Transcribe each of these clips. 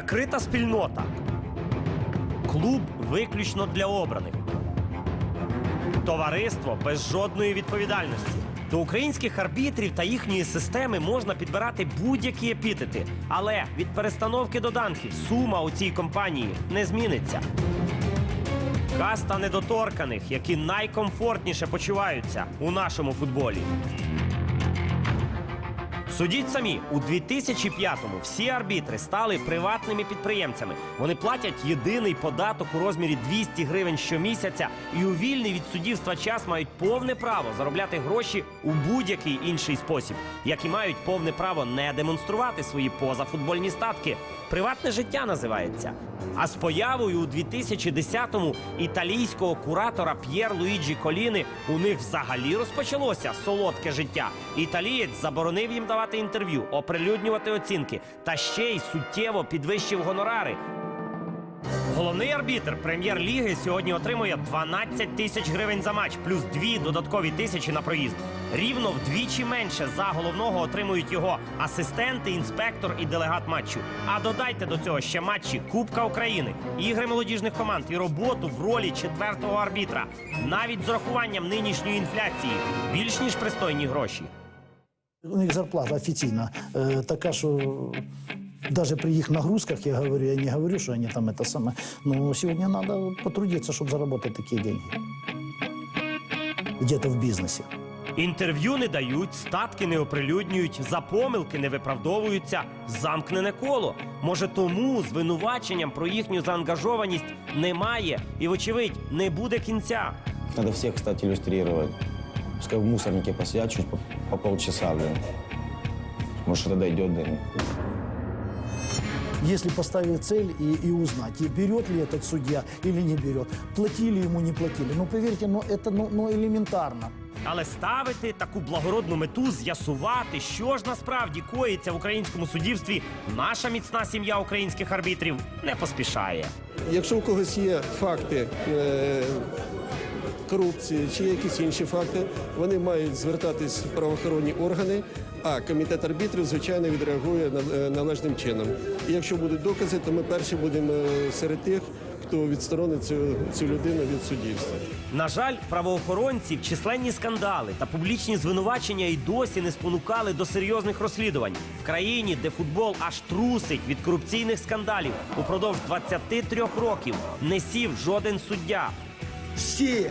Закрита спільнота. Клуб виключно для обраних. Товариство без жодної відповідальності. До українських арбітрів та їхньої системи можна підбирати будь-які епітети. Але від перестановки до данків сума у цій компанії не зміниться. Каста недоторканих, які найкомфортніше почуваються у нашому футболі. Судіть самі, у 2005-му всі арбітри стали приватними підприємцями. Вони платять єдиний податок у розмірі 200 гривень щомісяця і у вільний від суддівства час мають повне право заробляти гроші у будь-який інший спосіб, як і мають повне право не демонструвати свої позафутбольні статки. Приватне життя називається. А з появою у 2010-му італійського куратора П'єр Луїджі Коліни у них взагалі розпочалося солодке життя. Італієць заборонив їм давати інтерв'ю, оприлюднювати оцінки та ще й суттєво підвищив гонорари. Головний арбітр прем'єр-ліги сьогодні отримує 12 тисяч гривень за матч, плюс дві додаткові тисячі на проїзд. Рівно вдвічі менше за головного отримують його асистенти, інспектор і делегат матчу. А додайте до цього ще матчі Кубка України, ігри молодіжних команд і роботу в ролі четвертого арбітра. Навіть з урахуванням нинішньої інфляції більш ніж пристойні гроші. У них зарплата офіційна е, така, що даже при их нагрузках, я говорю, я не говорю, что они там это самое, но сегодня надо потрудиться, чтобы заработать такие деньги. Где-то в бизнесе. Інтерв'ю не дають, статки не оприлюднюють, за помилки не виправдовуються. Замкнене коло. Може, тому звинуваченням про їхню заангажованість немає і, вочевидь, не буде кінця. Надо всех, кстати, иллюстрировать. Пускай в мусорнике посидят чуть по, по полчаса, блин. Может, что-то дойдет до них. Если поставить цель и, и узнать, и берет ли этот судья или не берет, платили ему, не платили. Ну, поверьте, ну, это ну, ну, элементарно. Але ставити таку благородну мету, з'ясувати, що ж насправді коїться в українському суддівстві, наша міцна сім'я українських арбітрів не поспішає. Якщо у когось є факти е, корупції чи якісь інші факти, вони мають звертатись в правоохоронні органи, а комітет арбітрів, звичайно, відреагує на- е, належним чином. І якщо будуть докази, то ми перші будемо е, серед тих, хто відсторонить цю, цю людину від суддівства. На жаль, правоохоронців численні скандали та публічні звинувачення і досі не спонукали до серйозних розслідувань в країні, де футбол аж трусить від корупційних скандалів. Упродовж 23 років не сів жоден суддя. Все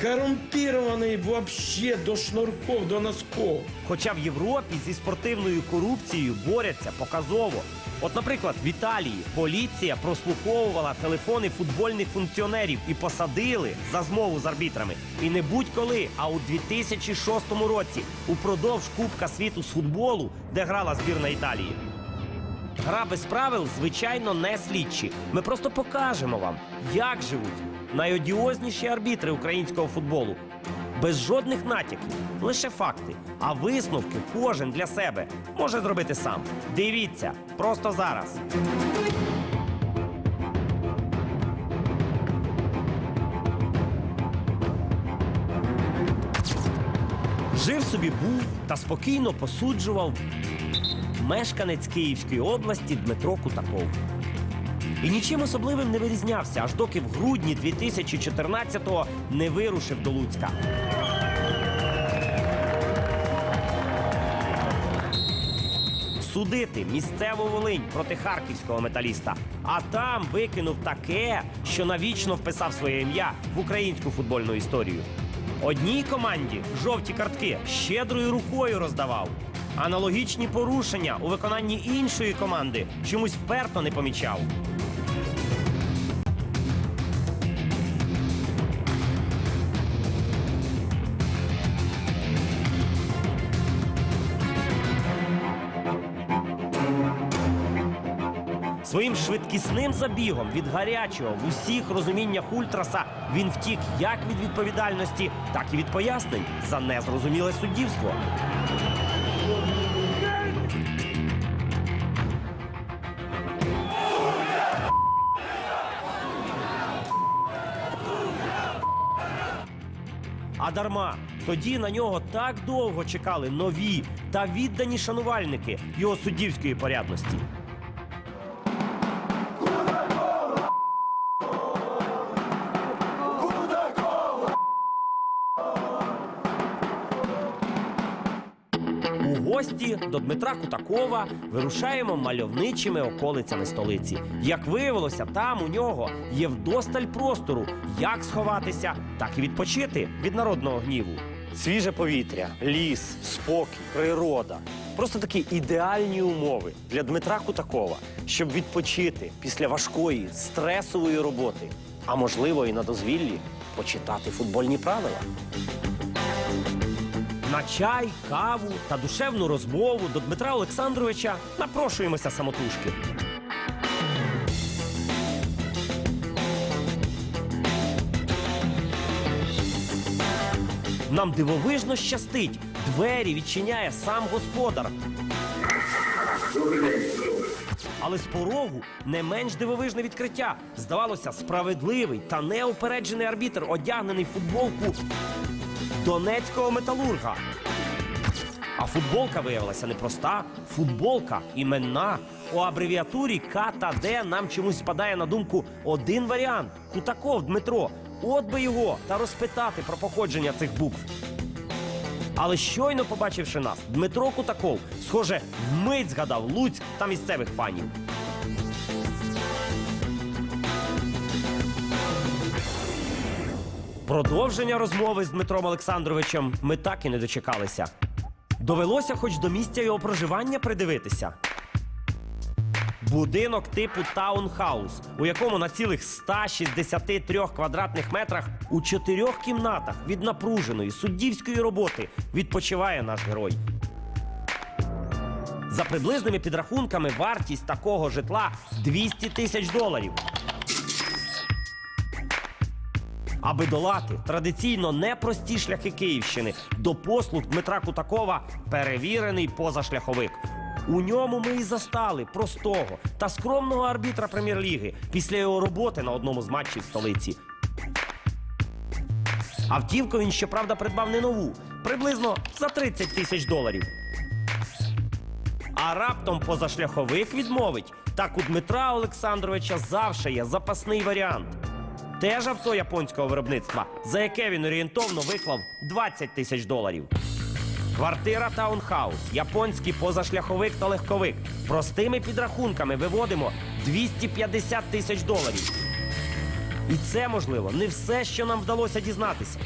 коррумпированные вообще до шнурков, до носков. Хоча в Європі зі спортивною корупцією борються показово. От, наприклад, в Італії поліція прослуховувала телефони футбольних функціонерів і посадили за змову з арбітрами. І не будь-коли, а у 2006 році, упродовж Кубка світу з футболу, де грала збірна Італії. Гра без правил, звичайно, не слідчі. Ми просто покажемо вам, як живуть найодіозніші арбітри українського футболу. Без жодних натяків, лише факти. А висновки кожен для себе може зробити сам. Дивіться просто зараз. Жив собі був та спокійно посуджував мешканець Київської області Дмитро Кутаков. І нічим особливим не вирізнявся, аж доки в грудні 2014-го не вирушив до Луцька. Судити місцеву Волинь проти харківського металіста. А там викинув таке, що навічно вписав своє ім'я в українську футбольну історію. Одній команді жовті картки щедрою рукою роздавав. Аналогічні порушення у виконанні іншої команди чомусь вперто не помічав. Своїм швидкісним забігом від гарячого в усіх розуміннях ультраса він втік як від відповідальності, так і від пояснень за незрозуміле суддівство. А дарма тоді на нього так довго чекали нові та віддані шанувальники його суддівської порядності. Гості до Дмитра Кутакова вирушаємо мальовничими околицями столиці. Як виявилося, там у нього є вдосталь простору, як сховатися, так і відпочити від народного гніву. Свіже повітря, ліс, спокій, природа. Просто такі ідеальні умови для Дмитра Кутакова, щоб відпочити після важкої, стресової роботи, а можливо і на дозвіллі почитати футбольні правила. На чай, каву та душевну розмову до Дмитра Олександровича напрошуємося самотужки. Нам дивовижно щастить. Двері відчиняє сам господар. Але з порогу не менш дивовижне відкриття. Здавалося, справедливий та неупереджений арбітр, одягнений в футболку донецького металурга. А футболка виявилася непроста. Футболка іменна. У абревіатурі К та Д нам чомусь спадає на думку один варіант Кутаков Дмитро. От би його та розпитати про походження цих букв. Але щойно побачивши нас, Дмитро Кутаков, схоже, вмить згадав Луцьк та місцевих фанів. Продовження розмови з Дмитром Олександровичем ми так і не дочекалися. Довелося хоч до місця його проживання придивитися. Будинок типу таунхаус, у якому на цілих 163 квадратних метрах у чотирьох кімнатах від напруженої суддівської роботи відпочиває наш герой. За приблизними підрахунками, вартість такого житла 200 тисяч доларів. Аби долати традиційно непрості шляхи Київщини до послуг Дмитра Кутакова перевірений позашляховик. У ньому ми і застали простого та скромного арбітра прем'єр-ліги після його роботи на одному з матчів столиці. Автівку він щоправда придбав не нову, приблизно за 30 тисяч доларів. А раптом позашляховик відмовить. Так у Дмитра Олександровича завше є запасний варіант. Теж авто японського виробництва, за яке він орієнтовно виклав 20 тисяч доларів. Квартира таунхаус, японський позашляховик та легковик. Простими підрахунками виводимо 250 тисяч доларів. І це, можливо, не все, що нам вдалося дізнатися.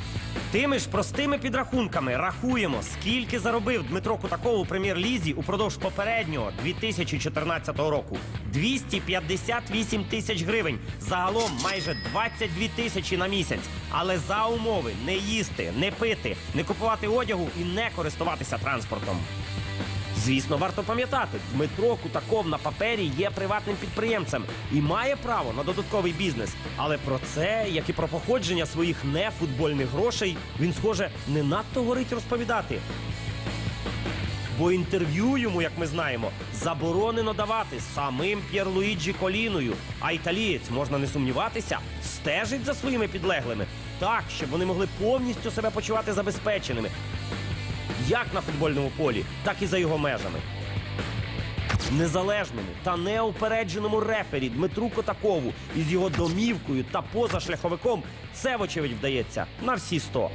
Тими ж простими підрахунками рахуємо, скільки заробив Дмитро Кутаков у прем'єр-лізі упродовж попереднього 2014 року. 258 тисяч гривень. Загалом майже 22 тисячі на місяць. Але за умови не їсти, не пити, не купувати одягу і не користуватися транспортом. Звісно, варто пам'ятати, Дмитро Кутаков на папері є приватним підприємцем і має право на додатковий бізнес. Але про це, як і про походження своїх нефутбольних грошей, він, схоже, не надто горить розповідати. Бо інтерв'ю йому, як ми знаємо, заборонено давати самим П'єрлуїджі Коліною. А італієць, можна не сумніватися, стежить за своїми підлеглими так, щоб вони могли повністю себе почувати забезпеченими, як на футбольному полі, так і за його межами. Незалежному та неупередженому рефері Дмитру Котакову із його домівкою та позашляховиком це, вочевидь, вдається на всі сто.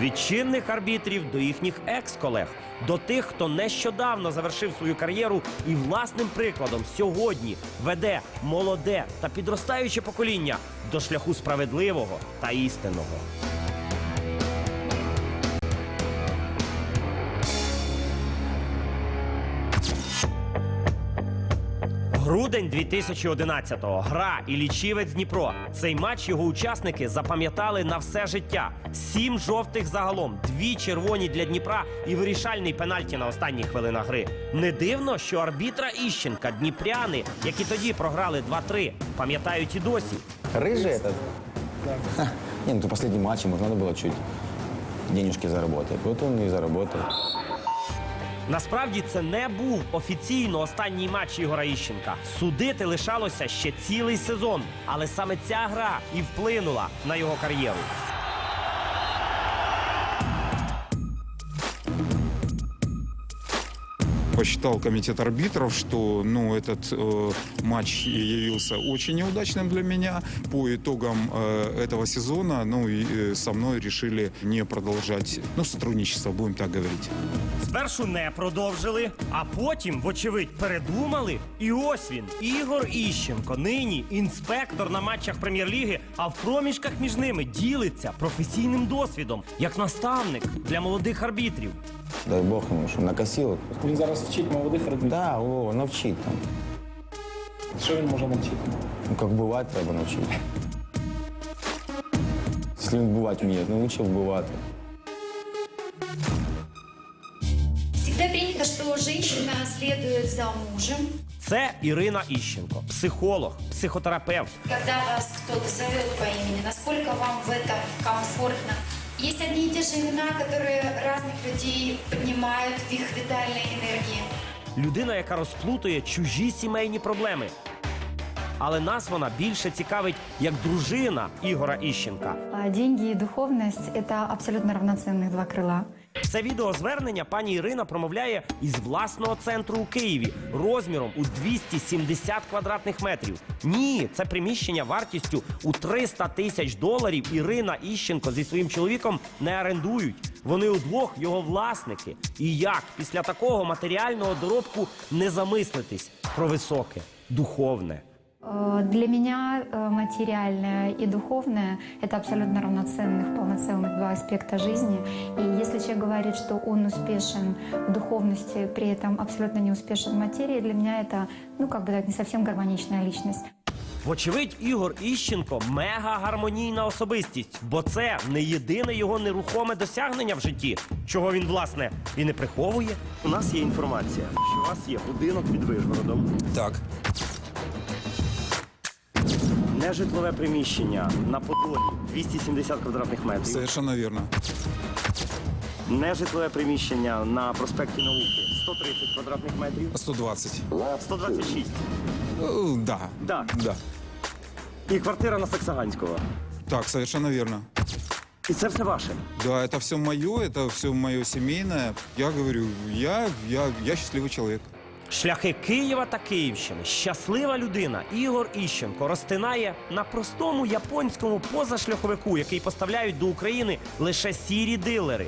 Від чинних арбітрів до їхніх екс-колег, до тих, хто нещодавно завершив свою кар'єру і власним прикладом сьогодні веде молоде та підростаюче покоління до шляху справедливого та істинного. Грудень 2011-го. Гра і лічівець Дніпро. Цей матч його учасники запам'ятали на все життя. Сім жовтих загалом, дві червоні для Дніпра і вирішальний пенальті на останніх хвилинах гри. Не дивно, що арбітра Іщенка, дніпряни, які тоді програли 2-3, пам'ятають і досі. Рыжий этот? Ха, Не, ну то последний матч, ему надо было чуть денежки заработать. Вот он и заработал. Насправді це не був офіційно останній матч Ігора Іщенка. Судити лишалося ще цілий сезон, але саме ця гра і вплинула на його кар'єру. Посчитал комитет арбитров, что ну, этот э, матч явился очень неудачным для меня. По итогам э, этого сезона ну, и, э, со мной решили не продолжать ну, сотрудничество, будем так говорить. Спершу не продовжили, а потім, вочевидь, передумали. І ось він, Ігор Іщенко, нині інспектор на матчах прем'єр-ліги, а в проміжках між ними ділиться професійним досвідом як наставник для молодих арбітрів. Дай бог ему, что накосил. Він зараз вчить молодих арбітрів. Да, Вова, навчить там. Що він може навчити? Ну, как бывать треба навчить. Если он бывать умеет, ну лучше бывать. Всегда принято, что женщина следует за мужем. Це Ірина Іщенко, психолог, психотерапевт. Когда вас кто-то зовет по имени, насколько вам в этом комфортно? Есть одни и те же имена, которые разных людей поднимают в их витальной энергии. Людина, яка розплутує чужі сімейні проблеми. Але нас вона більше цікавить як дружина Ігора Іщенка. А Деньги и духовность – это абсолютно равноценных два крыла. Це відеозвернення пані Ірина промовляє із власного центру у Києві розміром у 270 квадратних метрів. Ні, це приміщення вартістю у 300 тисяч доларів. Ірина Іщенко зі своїм чоловіком не орендують. Вони удвох його власники. І як після такого матеріального доробку не замислитись про високе, духовне? Э, Для меня э, материальное и духовное – это абсолютно равноценных, полноценных два аспекта жизни. И если человек говорит, что он успешен в духовности, при этом абсолютно не успешен в материи, для меня это, ну, как бы так, не совсем гармоничная личность. Вочевидь, Ігор Іщенко мега гармонійна особистість, бо це не єдине його нерухоме досягнення в житті, чого він власне і не приховує. У нас є інформація, що у вас є будинок під Вишгородом, Так. нежитлове приміщення на Подолі 270 квадратних метрів, Совершенно верно. нежитлове приміщення на проспекті Науки 130 квадратних метрів, 120. 126. Э, Да. Да. Да. І квартира на Саксаганського. Так, совершенно верно. І це все ваше. Да, это все мое, это все мое семейное. Я говорю, я, я, я счастливый человек. Шляхи Києва та Київщини. Щаслива людина Ігор Іщенко розтинає на простому японському позашляховику, який поставляють до України лише сірі дилери.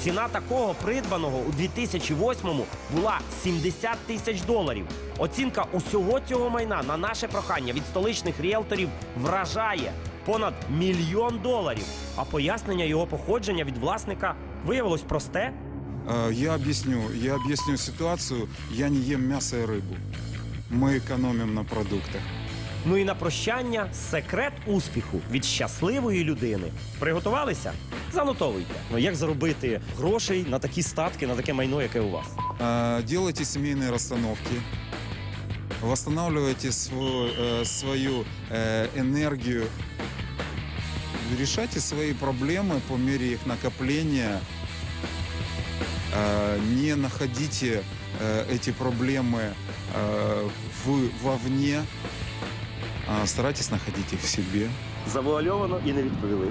Ціна такого придбаного у 2008-му була 70 тисяч доларів. Оцінка усього цього майна на наше прохання від столичних ріелторів вражає понад мільйон доларів. А пояснення його походження від власника виявилось просте. Э, Я объясню, я объясню ситуацию. Я не ем мясо и рыбу. Мы экономим на продуктах. Ну і на прощання секрет успіху від щасливої людини. Приготувалися? Занотовуйте. Ну як заробити грошей на такі статки, на таке майно, яке у вас? Э, Делайте семейные расстановки. Восстанавливайте свою, э, свою э, энергию. Решайте свои проблемы по мере их накопления. Э, Не находите э, эти проблемы э, в, вовне. А Старайтесь находить их в себе. Завуальовано і не відповіли.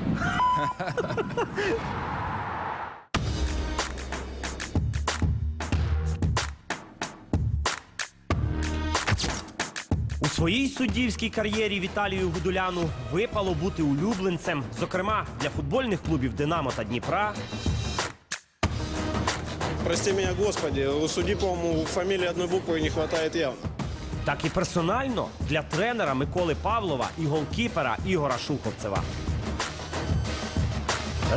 У своїй суддівській кар'єрі Віталію Гудуляну випало бути улюбленцем, зокрема для футбольних клубів Динамо та Дніпра, Прости меня, Господи, у судьи, по-моему, фамилии одной буквы не хватает явно. так і персонально для тренера Миколи Павлова і голкіпера Ігора Шуховцева.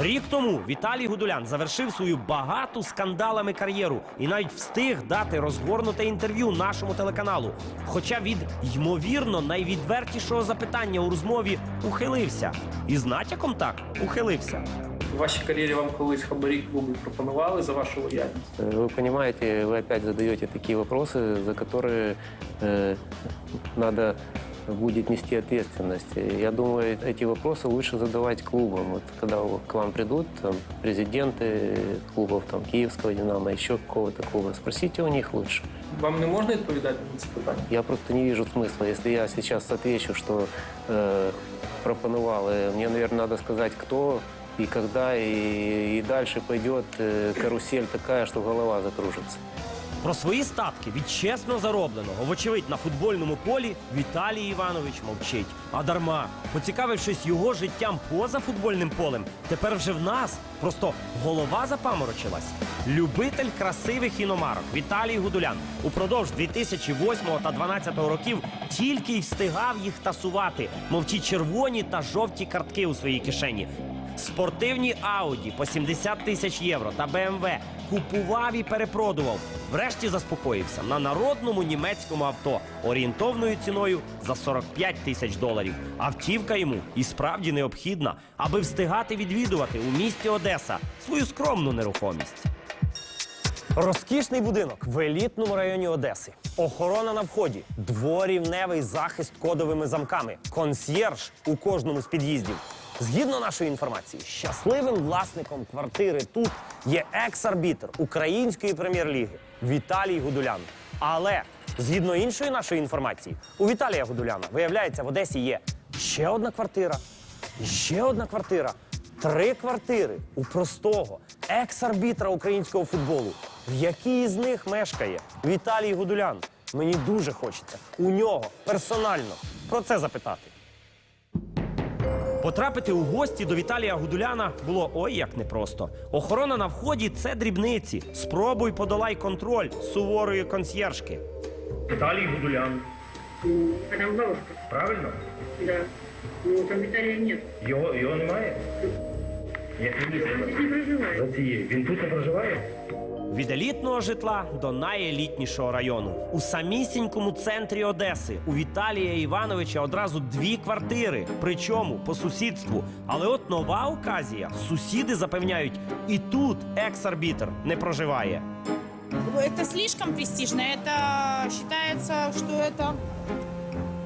Рік тому Віталій Гудулян завершив свою багату скандалами кар'єру і навіть встиг дати розгорнуте інтерв'ю нашому телеканалу. Хоча від ймовірно найвідвертішого запитання у розмові ухилився. І з натяком так ухилився У вашій кар'єрі вам колись хабарі клуби пропонували за вашу лояльність? Вы понимаете, вы опять задаете такие вопросы, за которые э, надо будет нести ответственность. И Я думаю, эти вопросы лучше задавать клубам. Вот когда у- к вам придут там, президенты клубов, там, Киевского «Динамо», еще какого-то клуба, спросите у них лучше. Вам не можна відповідати на це питання? Я просто не вижу смысла. Если я сейчас отвечу, что э, пропонували, мне, наверное, надо сказать, кто и когда, и, и дальше пойдет э, карусель такая, что голова закружится. Про свої статки від чесно заробленого, вочевидь, на футбольному полі Віталій Іванович мовчить. А дарма, поцікавившись його життям поза футбольним полем, тепер вже в нас просто голова запаморочилась. Любитель красивих іномарок Віталій Гудулян упродовж 2008 та 2012 років тільки й встигав їх тасувати, мов ті червоні та жовті картки у своїй кишені. Спортивні Ауді по 70 тисяч євро та БМВ купував і перепродував. Врешті заспокоївся на народному німецькому авто орієнтовною ціною за 45 тисяч доларів. Автівка йому і справді необхідна, аби встигати відвідувати у місті Одеса свою скромну нерухомість. Розкішний будинок в елітному районі Одеси. Охорона на вході, дворівневий захист кодовими замками, консьєрж у кожному з під'їздів. Згідно нашої інформації, щасливим власником квартири тут є екс-арбітр української прем'єр-ліги Віталій Гудулян. Але згідно іншої нашої інформації, у Віталія Гудуляна виявляється в Одесі є ще одна квартира, ще одна квартира. Три квартири у простого екс-арбітра українського футболу. В якій з них мешкає Віталій Гудулян? Мені дуже хочеться у нього персонально про це запитати. Потрапити у гості до Віталія Гудуляна було ой як непросто. Охорона на вході це дрібниці. Спробуй подолай контроль суворої консьєржки. Віталій Гудулян. Там бабушка, Правильно? да. Ну, там Виталия нет. Його, його немає? Як Он здесь не проживает. Він тут не проживає? Від елітного житла до найелітнішого району. У самісінькому центрі Одеси у Віталія Івановича одразу дві квартири, причому по сусідству. Але от нова оказія. Сусіди запевняють, і тут екс-арбітр не проживає. Это слишком престижно. Это считается, что это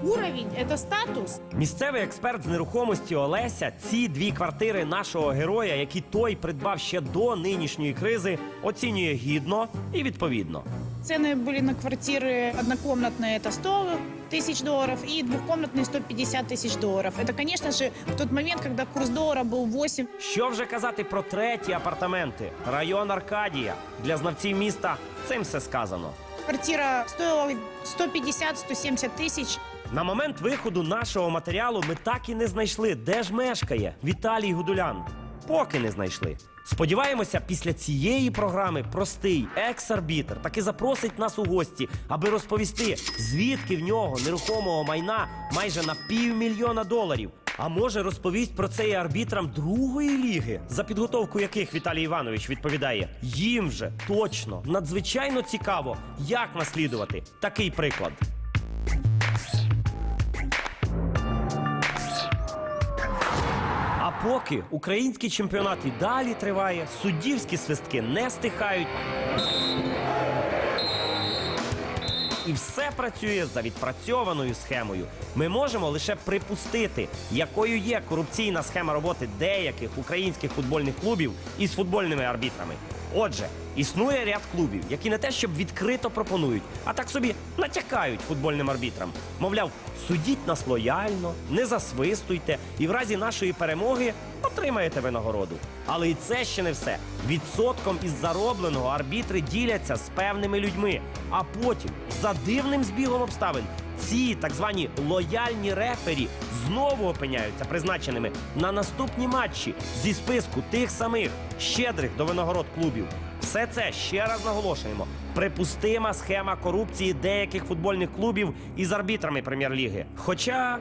уровень, это статус. Місцевий експерт з нерухомості Олеся ці дві квартири нашого героя, які той придбав ще до нинішньої кризи, оцінює гідно і відповідно. Цены были на квартиры однокомнатные, это 100 тысяч долларов, и двухкомнатные 150 тысяч долларов. Это, конечно же, в тот момент, когда курс доллара был 8. Що вже казати про треті апартаменти? Район Аркадія. Для знавців міста цим все сказано. Квартира стоила 150-170 тысяч. На момент виходу нашого матеріалу ми так і не знайшли, де ж мешкає Віталій Гудулян. Поки не знайшли. Сподіваємося, після цієї програми простий екс-арбітр таки запросить нас у гості, аби розповісти, звідки в нього нерухомого майна майже на півмільйона доларів. А може розповість про це і арбітрам другої ліги, за підготовку яких Віталій Іванович відповідає. Їм же точно надзвичайно цікаво, як наслідувати такий приклад. Поки український чемпіонат і далі триває, суддівські свистки не стихають. І все працює за відпрацьованою схемою. Ми можемо лише припустити, якою є корупційна схема роботи деяких українських футбольних клубів із футбольними арбітрами. Отже, існує ряд клубів, які не те, щоб відкрито пропонують, а так собі натякають футбольним арбітрам. Мовляв, судіть нас лояльно, не засвистуйте, і в разі нашої перемоги отримаєте винагороду. Але і це ще не все. Відсотком із заробленого арбітри діляться з певними людьми, а потім, за дивним збігом обставин, ці так звані лояльні рефері знову опиняються призначеними на наступні матчі зі списку тих самих щедрих до винагород клубів. Все це ще раз наголошуємо. Припустима схема корупції деяких футбольних клубів із арбітрами прем'єр-ліги. Хоча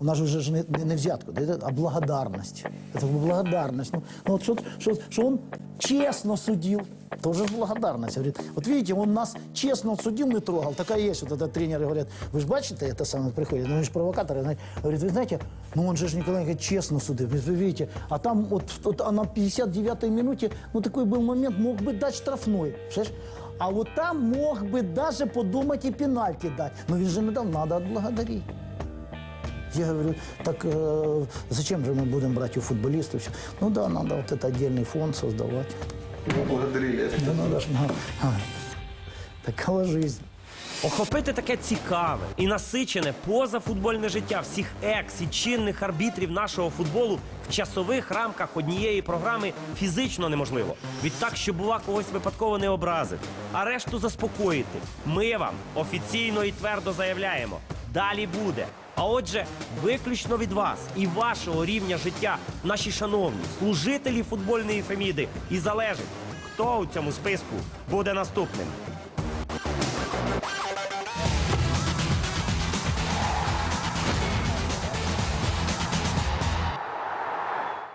У нас же ж не, не, не взятка, да, это, а благодарность. Это благодарность. Ну, ну вот что, что, что он честно судил, тоже ж благодарность. Говорит, вот видите, он нас честно судил, не трогал. Такая есть вот этот тренер, говорят, вы же бачите, это самое приходит, ну, они же провокаторы. знаете. Говорит, вы знаете, ну он же ж никогда не говорит, честно судил, вы видите. А там вот, вот а на 59-й минуте, ну такой был момент, мог бы дать штрафной. Понимаешь? А вот там мог бы даже подумать и пенальти дать. Но ведь же не дал, надо отблагодарить. Я говорю, так э, зачем же мы будем брать у футболистов? всё? Ну да, надо вот это отдельный фонд создавать. Вы благодарили. Да надо ж, ну, а, такова жизнь. Охопити таке цікаве і насичене позафутбольне життя всіх екс і чинних арбітрів нашого футболу в часових рамках однієї програми фізично неможливо. Відтак, щоб бува когось випадково не образити, а решту заспокоїти. Ми вам офіційно і твердо заявляємо: далі буде. А отже, виключно від вас і вашого рівня життя, наші шановні служителі футбольної феміди, і залежить, хто у цьому списку буде наступним.